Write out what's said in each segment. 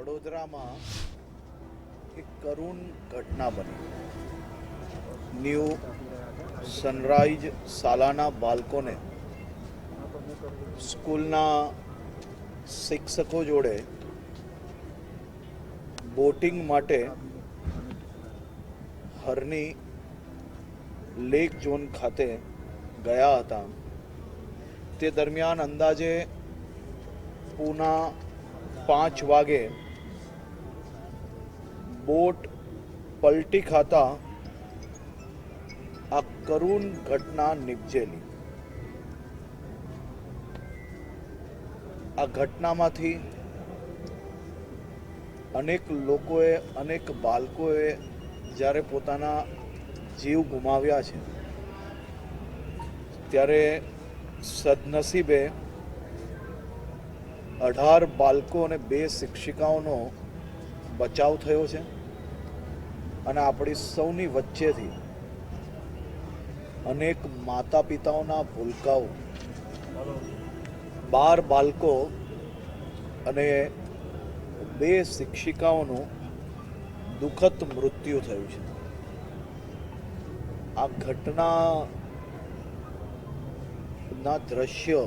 વડોદરામાં એક કરુણ ઘટના બની. ન્યૂ સનરાઈઝ શાલાના બાળકોને સ્કૂલના શિક્ષકો જોડે બોટિંગ માટે હરની લેક ઝોન ખાતે ગયા હતા. તે દરમિયાન અંદાજે પૂના પાંચ વાગે બોટ પલટી ખાતા આ કરુણ ઘટના નિપજેલી. આ ઘટનામાંથી અનેક લોકોએ, અનેક બાળકોએ જ્યારે પોતાના જીવ ગુમાવ્યા છે, ત્યારે સદનસીબે અઢાર બાળકો અને બે શિક્ષિકાઓનો બચાવ થયો છે. અને આપણી સૌની વચ્ચેથી અનેક માતા પિતાઓના ભૂલકાઓ, બાર બાળકો અને બે શિક્ષિકાઓનું દુઃખદ મૃત્યુ થયું છે. આ ઘટના ના દ્રશ્ય,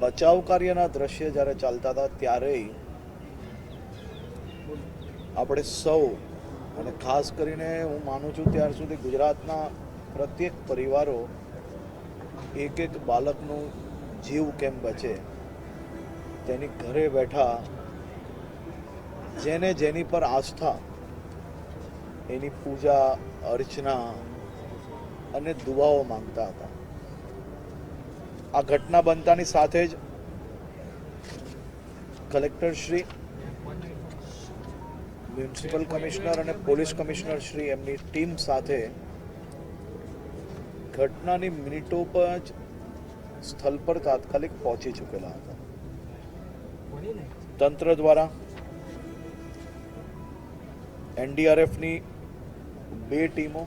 બચાવ કાર્યના દ્રશ્ય જ્યારે ચાલતા હતા, ત્યારે આપણે સૌ, અને ખાસ કરીને હું માનું છું ત્યાર સુધી ગુજરાતના પ્રત્યેક પરિવારો એક એક બાળકનું જીવ કેમ બચે, તેની ઘરે બેઠા, જેને જેની પર આસ્થા, એની પૂજા, અર્ચના અને દુવાઓ માંગતા હતા. આ ઘટના બનતાની સાથે જ કલેક્ટર શ્રી મ્યુનિસિપલ કમિશનર અને પોલીસ કમિશનર શ્રી એમની ટીમ સાથે ઘટનાની મિનિટો પર જ સ્થળ પર તાત્કાલિક પહોંચી ચૂકેલા હતા. તંત્ર દ્વારા એનડીઆરએફની બે ટીમો,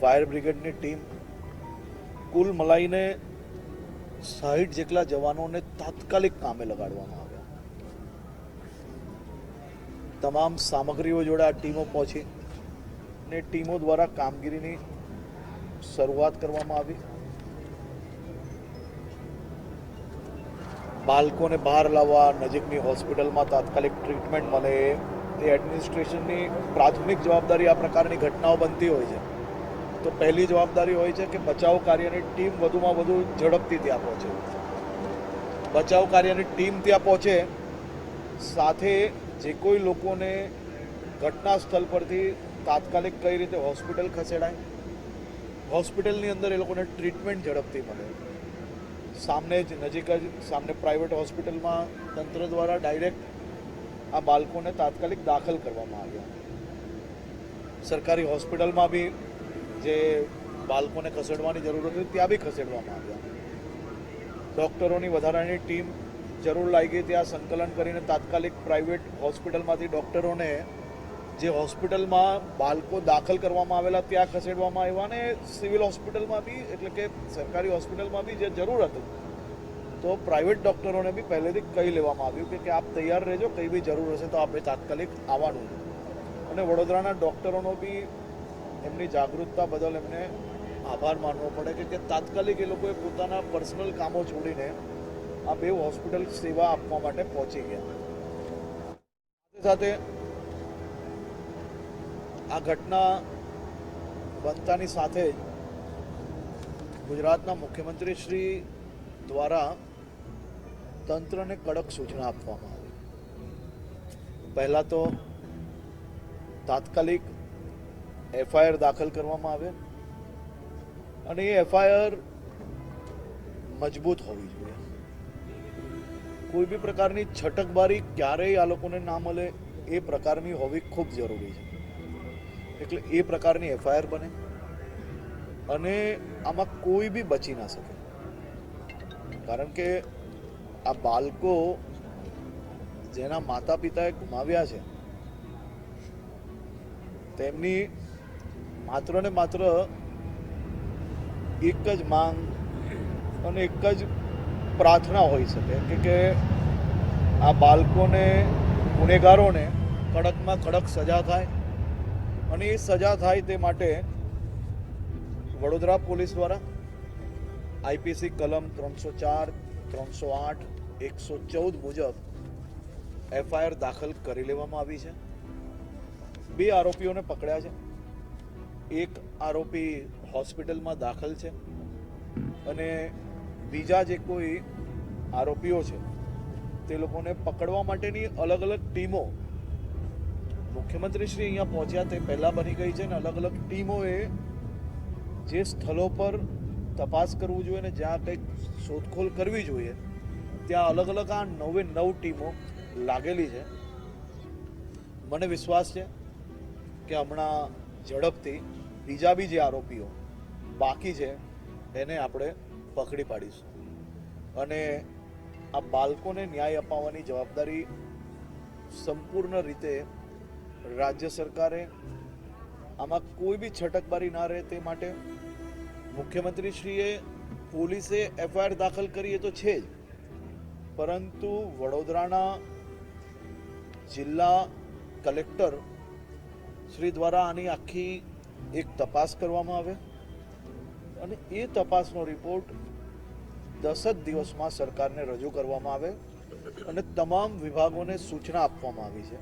ફાયર બ્રિગેડની ટીમ, કુલ મલાઈને સાહીઠ જેટલા જવાનોને તાત્કાલિક કામે લગાડવામાં આવ્યા. તમામ સામગ્રીઓ જોડે આ ટીમો પહોંચી ને ટીમો દ્વારા કામગીરીની શરૂઆત કરવામાં આવી. બાળકોને બહાર લાવવા નજીકની હોસ્પિટલમાં તાત્કાલિક ટ્રીટમેન્ટ મળે એ એડમિનિસ્ટ્રેશનની પ્રાથમિક જવાબદારી આ પ્રકારની ઘટનાઓ બનતી હોય છે. તો પહેલી જવાબદારી હોય છે કે બચાવ કાર્યની ટીમ વધુમાં વધુ ઝડપથી ત્યાં પહોંચે. બચાવ કાર્યની ટીમ ત્યાં પહોંચે, સાથે જે કોઈ લોકોને ઘટના સ્થળ પરથી તાત્કાલિક કઈ રીતે હોસ્પિટલ ખસેડાય? હોસ્પિટલની અંદર એ લોકોને ટ્રીટમેન્ટ ઝડપથી મળે. સામને જ નજીક જ, સામને પ્રાઇવેટ હોસ્પિટલમાં તંત્ર દ્વારા ડાયરેક્ટ આ બાળકોને તાત્કાલિક દાખલ કરવામાં આવ્યા. સરકારી હોસ્પિટલમાં બી જે બાળકોને ખસેડવાની જરૂર હતી, ત્યાં બી ખસેડવામાં આવ્યા. ડૉક્ટરોની વધારાની ટીમ જરૂર લાગી ત્યાં સંકલન કરીને તાત્કાલિક પ્રાઇવેટ હોસ્પિટલમાંથી ડૉક્ટરોને જે હોસ્પિટલમાં બાળકો દાખલ કરવામાં આવેલા ત્યાં ખસેડવામાં આવ્યા અને સિવિલ હોસ્પિટલમાં બી, એટલે કે સરકારી હોસ્પિટલમાં બી જે જરૂર હતું, તો પ્રાઇવેટ ડૉક્ટરોને બી પહેલેથી કહી લેવામાં આવ્યું કે આપ તૈયાર રહેજો, કંઈ બી જરૂર હશે તો આપણે તાત્કાલિક આવવાનું અને વડોદરાના ડૉક્ટરોનો બી એમની જાગૃતતા બદલ એમને આભાર માનવો પડે કે તાત્કાલિક એ લોકોએ પોતાના પર્સનલ કામો છોડીને આ બે હોસ્પિટલ સેવા આપવા માટે પહોંચી ગયા. સાથે સાથે આ ઘટના બનતાની સાથે જ ગુજરાતના મુખ્યમંત્રી શ્રી દ્વારા તંત્રને કડક સૂચના આપવામાં આવી. પહેલાં તો તાત્કાલિક એફઆઈઆર દાખલ કરવામાં આવે અને એ એફઆઈઆર મજબૂત હોવી જોઈએ. કોઈ બી પ્રકારની છટકબારી ક્યારેય આ લોકોને ના મળે, એ પ્રકારની હોવી ખૂબ જરૂરી છે. એટલે એ પ્રકારની એફઆઈઆર બને અને આમાં કોઈ બી બચી ના શકે. કારણ કે આ બાળકો જેના માતા પિતાએ ગુમાવ્યા છે, તેમની માત્ર ને માત્ર એક જ માંગ અને એક જ પ્રાર્થના હોઈ શકે કે કે આ બાળકોને, ગુનેગારોને કડકમાં કડક સજા થાય અને એ સજા થાય તે માટે વડોદરા પોલીસ દ્વારા આઈપીસી કલમ ત્રણસો ચાર, ત્રણસો આઠ, એકસો ચૌદ મુજબ એફઆઈઆર દાખલ કરી લેવામાં આવી છે. બે આરોપીઓને પકડ્યા છે. એક આરોપી હોસ્પિટલમાં દાખલ છે અને બીજા જે કોઈ આરોપીઓ છે, તે લોકોને પકડવા માટેની અલગ અલગ ટીમો મુખ્યમંત્રી શ્રી અહીંયા પહોંચ્યા, તે પહેલાં બની ગઈ છે ને અલગ અલગ ટીમોએ જે સ્થળો પર તપાસ કરવું જોઈએ ને જ્યાં કંઈક શોધખોળ કરવી જોઈએ, ત્યાં અલગ અલગ આ નવે નવ ટીમો લાગેલી છે. મને વિશ્વાસ છે કે હમણાં ઝડપથી બીજા બી જે આરોપીઓ બાકી છે, એને આપણે પકડી પાડીશું. અને આ બાળકોને ન્યાય અપાવવાની જવાબદારી સંપૂર્ણ રીતે રાજ્ય સરકારે, આમાં કોઈ બી છટકબારી ના રહે તે માટે મુખ્યમંત્રીશ્રીએ પોલીસે એફઆઈઆર દાખલ કરી એ તો છે જ. પરંતુ વડોદરાના જિલ્લા કલેક્ટર શ્રી દ્વારા આની આખી એક તપાસ કરવામાં આવે. અને એ તપાસનો રિપોર્ટ દસ જ દિવસમાં સરકારને રજૂ કરવામાં આવે અને તમામ વિભાગોને સૂચના આપવામાં આવી છે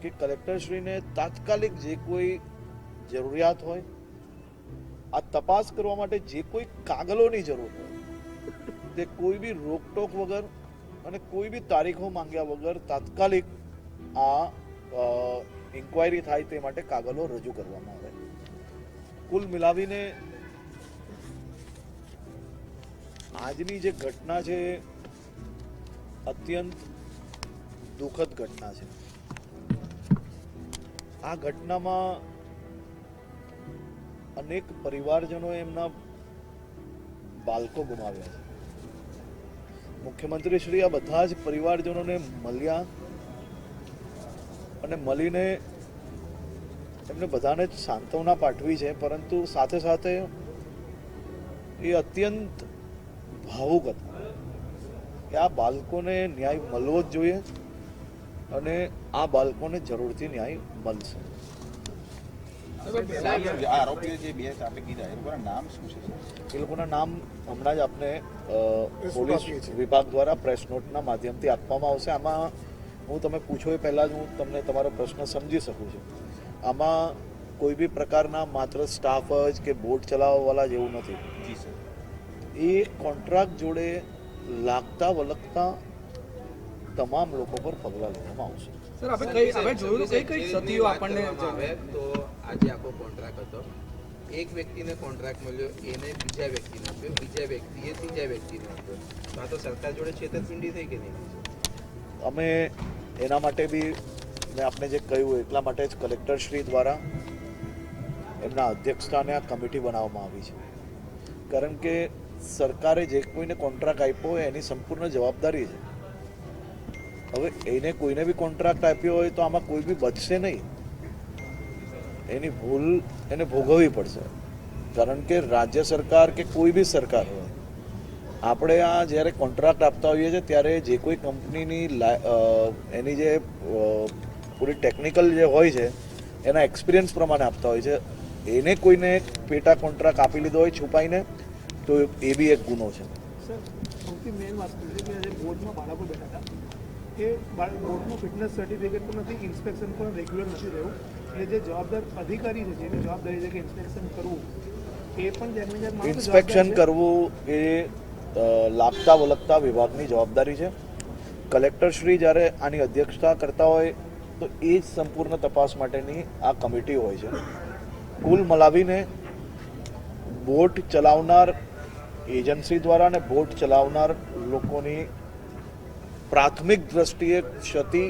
કે કલેક્ટરશ્રીને તાત્કાલિક જે કોઈ જરૂરિયાત હોય, આ તપાસ કરવા માટે જે કોઈ કાગળોની જરૂર હોય, તે કોઈ બી રોકટોક વગર અને કોઈ બી તારીખો માંગ્યા વગર તાત્કાલિક આ ઇન્ક્વાયરી થાય તે માટે કાગળો રજૂ કરવામાં આવે. કુલ મિલાવીને આજની જે ઘટના છે, અત્યંત દુઃખદ ઘટના છે. આ ઘટનામાં અનેક પરિવારજનોએ એમના બાળકો ગુમાવ્યા છે. મુખ્યમંત્રી શ્રી આ બધા જ પરિવારજનોને મળ્યા અને મળીને એમને બધાને સાંત્વના પાઠવી છે, પરંતુ સાથે સાથે એ અત્યંત ભાવુક હતા કે આ બાળકોને ન્યાય મળવો જ જોઈએ અને આ બાળકોને જરૂરથી ન્યાય મળશે. સાહેબ, જે બે આપણે કીધા એ લોકોના નામ શું છે? એ લોકોના નામ હમણાં જ આપને પોલીસ વિભાગ દ્વારા પ્રેસ નોટના માધ્યમથી આપવામાં આવશે. આમાં હું તમે પૂછો એ પહેલાં જ હું તમને તમારો પ્રશ્ન સમજી શકું છું. આમાં કોઈ બી પ્રકારના માત્ર સ્ટાફ જ કે બોટ ચલાવવાવાળા જેવું નથી. જી સર. એ કોન્ટ્રાક્ટ જોડે લાગતા વલગતા તમામ લોકો પર પગલાં લેવામાં આવશે. સર આપણે કઈ આપણે જોયું કઈ કઈ સતીઓ આપણને આવે તો આજે આખો કોન્ટ્રાક્ટ હતો. એક વ્યક્તિને કોન્ટ્રાક્ટ મળ્યો એને બીજા વ્યક્તિને આપ્યો બીજા વ્યક્તિએ ત્રીજા વ્યક્તિને આપ્યો. તો આ તો સરકાર જોડે છેતરપિંડી થઈ કે નહીં? અમે એના માટે બી મેં આપને જે કહ્યું એટલા માટે જ કલેક્ટર શ્રી દ્વારા એમના અધ્યક્ષતાને આ કમિટી બનાવવામાં આવી છે. કારણ કે સરકારે જે કોઈને કોન્ટ્રાક્ટ આપ્યો હોય એની સંપૂર્ણ જવાબદારી છે. હવે એને કોઈને બી કોન્ટ્રાક્ટ આપ્યો હોય તો આમાં કોઈ બી બચશે નહીં. એની ભૂલ એને ભોગવવી પડશે. કારણ કે રાજ્ય સરકાર કે કોઈ બી સરકાર હોય, આપણે આ જ્યારે કોન્ટ્રાક્ટ આપતા હોઈએ છીએ ત્યારે જે કોઈ કંપનીની એની જે પૂરી ટેકનિકલ જે હોય છે, એના એક્સપિરિયન્સ પ્રમાણે આપતા હોય છે. એને કોઈને પેટા કોન્ટ્રાક્ટ આપી લીધો હોય, છુપાઈને તો એ બી એક ગુનો છે. સર સૌથી મેઇન વસ્તુ છે કે આજે બોર્ડમાં બાળકો બેઠા હતા. એ બોર્ડનું ફિટનેસ સર્ટિફિકેટ પણ નથી ઇન્સ્પેક્શન પણ રેગ્યુલર નથી રહ્યું. એટલે જે જવાબદાર અધિકારી છે જેની જવાબદારી છે કે ઇન્સ્પેક્શન કરવું એ પણ ઇન્સ્પેક્શન કરવું એ લાગતા વલગતા વિભાગની જવાબદારી છે. કલેક્ટર શ્રી જ્યારે આની અધ્યક્ષતા કરતા હોય તો એ જ સંપૂર્ણ તપાસ માટેની આ કમિટી હોય છે. કુલ મલાવીને બોટ ચલાવનાર એજન્સી દ્વારા અને બોટ ચલાવનાર લોકોની પ્રાથમિક દ્રષ્ટિએ ક્ષતિ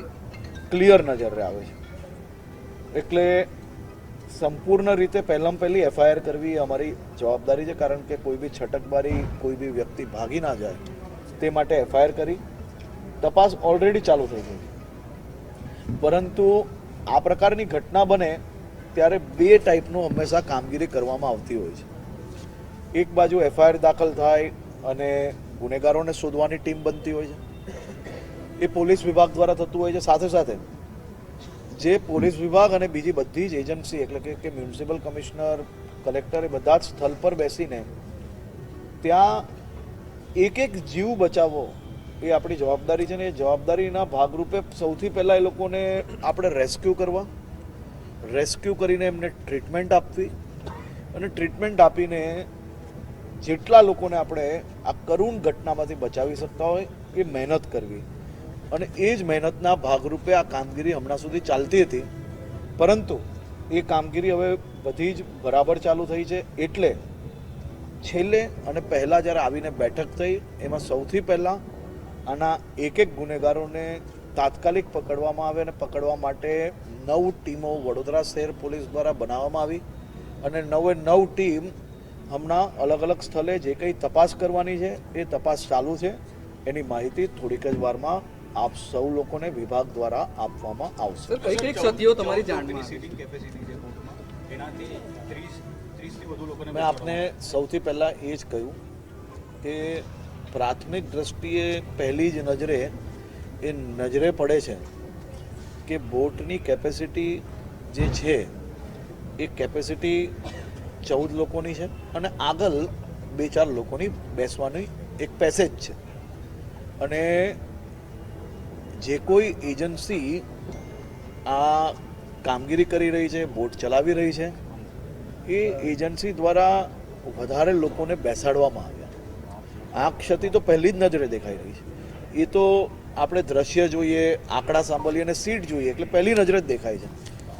ક્લિયર નજરે આવે છે. એટલે સંપૂર્ણ રીતે પહેલાં પહેલી એફઆઈઆર કરવી એ અમારી જવાબદારી છે, કારણ કે કોઈ બી છટકબારી, કોઈ બી વ્યક્તિ ભાગી ના જાય, તે માટે એફઆઈઆર કરી તપાસ ઓલરેડી ચાલુ થઈ ગઈ. પરંતુ આ પ્રકારની ઘટના બને ત્યારે બે ટાઈપનું હંમેશા કામગીરી કરવામાં આવતી હોય છે. એક બાજુ એફઆઈઆર દાખલ થાય અને ગુનેગારોને શોધવાની ટીમ બનતી હોય છે. એ પોલીસ વિભાગ દ્વારા થતું હોય છે. સાથે સાથે જે પોલીસ વિભાગ અને બીજી બધી જ એજન્સી એટલે કે કે મ્યુનિસિપલ કમિશનર, કલેક્ટર એ બધા જ સ્થળ પર બેસીને ત્યાં એક એક જીવ બચાવવો એ આપણી જવાબદારી છે ને એ જવાબદારીના ભાગરૂપે સૌથી પહેલાં એ લોકોને આપણે રેસ્ક્યુ કરવા, રેસ્ક્યુ કરીને એમને ટ્રીટમેન્ટ આપવી અને ટ્રીટમેન્ટ આપીને જેટલા લોકોને આપણે આ કરુણ ઘટનામાંથી બચાવી શકતા હોય એ મહેનત કરવી. અને એ જ મહેનતના ભાગરૂપે આ કામગીરી હમણાં સુધી ચાલતી હતી. પરંતુ એ કામગીરી હવે બધી જ બરાબર ચાલુ થઈ છે. એટલે છેલ્લે અને પહેલાં જ્યારે આવીને બેઠક થઈ, એમાં સૌથી પહેલાં આના એક એક ગુનેગારોને તાત્કાલિક પકડવામાં આવે અને પકડવા માટે નવ ટીમો વડોદરા શહેર પોલીસ દ્વારા બનાવવામાં આવી. અને નવે નવ ટીમ હમણાં અલગ અલગ સ્થળે જે કંઈ તપાસ કરવાની છે એ તપાસ ચાલુ છે. એની માહિતી થોડીક જ વારમાં આપ સૌ લોકોને વિભાગ દ્વારા આપવામાં આવશે. કઈ કઈ ક્ષતિઓ તમારી જાણવાની સીટિંગ કેપેસિટી છે કોર્ટમાં. એનાથી ત્રીસ ત્રીસથી વધુ લોકોને મેં આપને સૌથી પહેલાં એ જ કહ્યું કે પ્રાથમિક દ્રષ્ટિએ પહેલી જ નજરે એ નજરે પડે છે કે બોટની કેપેસિટી જે છે એ કેપેસિટી ચૌદ લોકોની છે અને આગળ બે ચાર લોકોની બેસવાની એક પેસેજ છે. અને જે કોઈ એજન્સી આ કામગીરી કરી રહી છે બોટ ચલાવી રહી છે, એ એજન્સી દ્વારા વધારે લોકોને બેસાડવામાં આવ્યા. આ ક્ષતિ તો પહેલી જ નજરે દેખાઈ રહી છે. એ તો આપણે દ્રશ્ય જોઈએ, આંકડા સાંભળીએ અને સીટ જોઈએ, એટલે પહેલી નજરે જ દેખાય છે.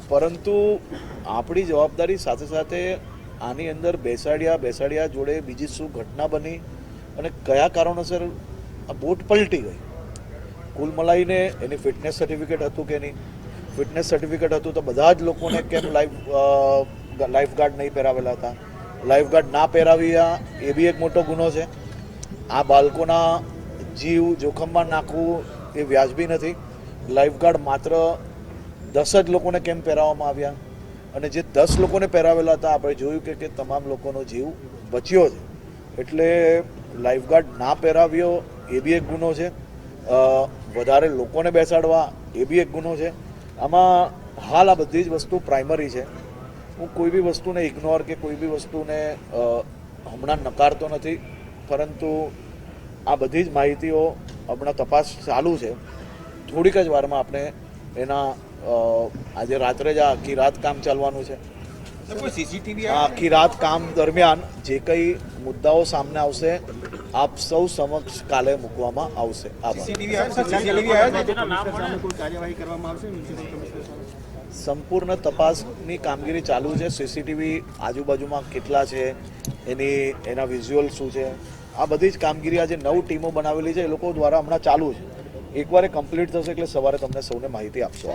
પરંતુ આપણી જવાબદારી સાથે સાથે આની અંદર બેસાડ્યા બેસાડ્યા જોડે બીજી શું ઘટના બની અને કયા કારણોસર આ બોટ પલટી ગઈ? કુલ મલાઈને એની ફિટનેસ સર્ટિફિકેટ હતું કે નહીં? ફિટનેસ સર્ટિફિકેટ હતું તો બધા જ લોકોને કેમ લાઈફ લાઈફ ગાર્ડ નહીં પહેરાવેલા હતા? લાઈફ ગાર્ડ ના પહેરાવ્યા એ બી એક મોટો ગુનો છે. આ બાળકોના જીવ જોખમમાં નાખવું એ વ્યાજબી નથી. લાઈફ ગાર્ડ માત્ર દસ જ લોકોને કેમ પહેરાવવામાં આવ્યા? અને જે દસ લોકોને પહેરાવેલા હતા, આપણે જોયું કે કે તમામ લોકોનો જીવ બચ્યો છે. એટલે લાઈફ ગાર્ડ ના પહેરાવ્યો, એ બી એક ગુનો છે. વધારે લોકોને બેસાડવા, એ બી એક ગુનો છે. આમાં હાલ આ બધી જ વસ્તુ પ્રાઇમરી છે. હું કોઈ બી વસ્તુને ઇગ્નોર કે કોઈ બી વસ્તુને હમણાં નકારતો નથી. પરંતુ આ બધી જ માહિતીઓ હમણાં તપાસ ચાલુ છે. થોડીક જ વારમાં આપણે એના આજે રાત્રે જ આ આખી રાત કામ ચાલવાનું છે. સીસીટીવી આખી રાત કામ દરમિયાન જે કંઈ મુદ્દાઓ સામે આવશે આપ સૌ સમક્ષ કાલે મૂકવામાં આવશે. સંપૂર્ણ તપાસની કામગીરી ચાલુ છે. સીસીટીવી આજુબાજુમાં કેટલા છે? એની એના વિઝ્યુઅલ શું છે? આ બધી જ કામગીરી આજે નવ ટીમો બનાવેલી છે. એ લોકો દ્વારા હમણાં ચાલુ છે. એકવાર એ કમ્પ્લીટ થશે એટલે સવારે તમને સૌને માહિતી આપશો